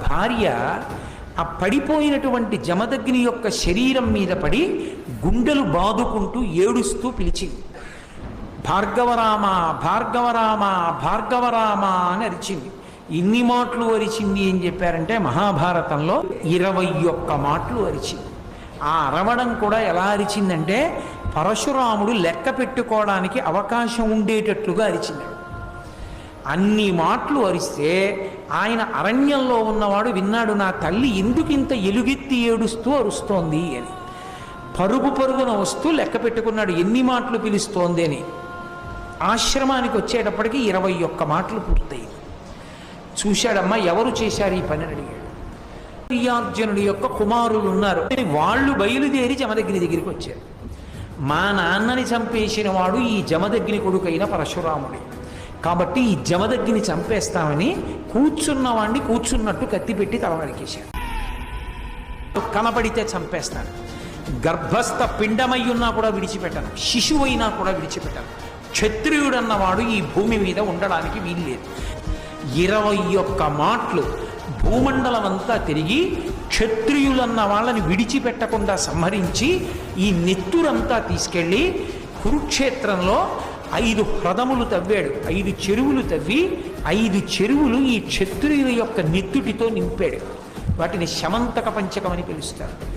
భార్య ఆ పడిపోయినటువంటి జమదగ్ని యొక్క శరీరం మీద పడి గుండెలు బాదుకుంటూ ఏడుస్తూ పిలిచింది. భార్గవరామ భార్గవరామ భార్గవరామ అని అరిచింది. ఇన్ని మాటలు అరిచింది అని చెప్పారంటే మహాభారతంలో ఇరవై ఒక్క మాటలు అరిచింది. ఆ అరవడం కూడా ఎలా అరిచిందంటే పరశురాముడు లెక్క పెట్టుకోవడానికి అవకాశం ఉండేటట్లుగా అరిచింది. అన్ని మాటలు అరిస్తే ఆయన అరణ్యంలో ఉన్నవాడు విన్నాడు నా తల్లి ఎందుకు ఇంత ఎలుగెత్తి ఏడుస్తూ అరుస్తోంది అని. పరుగు పరుగున వస్తూ లెక్క పెట్టుకున్నాడు ఎన్ని మాటలు పిలుస్తోంది అని. ఆశ్రమానికి వచ్చేటప్పటికి ఇరవై ఒక్క మాటలు పూర్తయింది చూశాడమ్మా ఎవరు చేశారు ఈ పని అడిగాడు. ప్రియార్జునుడి యొక్క కుమారులు ఉన్నారు. వాళ్ళు బయలుదేరి జమదగ్ని దగ్గరికి వచ్చారు. మా నాన్నని చంపేసిన వాడు ఈ జమదగ్ని కొడుకైన పరశురాముడే. కాబట్టి ఈ జమదగ్గిని చంపేస్తామని కూర్చున్నవాడిని కూర్చున్నట్టు కత్తి పెట్టి తల నరికేశాడు కనపడితే చంపేస్తాను గర్భస్థ పిండమై ఉన్నా కూడా విడిచిపెట్టను. శిశువైనా కూడా విడిచిపెట్టను. క్షత్రియుడన్నవాడు ఈ భూమి మీద ఉండడానికి వీల్లేదు. ఇరవై ఒక్క మాటలు భూమండలం అంతా తిరిగి క్షత్రియులన్న వాళ్ళని విడిచిపెట్టకుండా సంహరించి ఈ నెత్తురంతా తీసుకెళ్ళి కురుక్షేత్రంలో ఐదు హ్రదములు తవ్వాడు ఐదు చెరువులు తవ్వి ఐదు చెరువులు ఈ క్షత్రియుల యొక్క నెత్తుటితో నింపాడు. వాటిని శమంతక పంచకం అని పిలుస్తారు.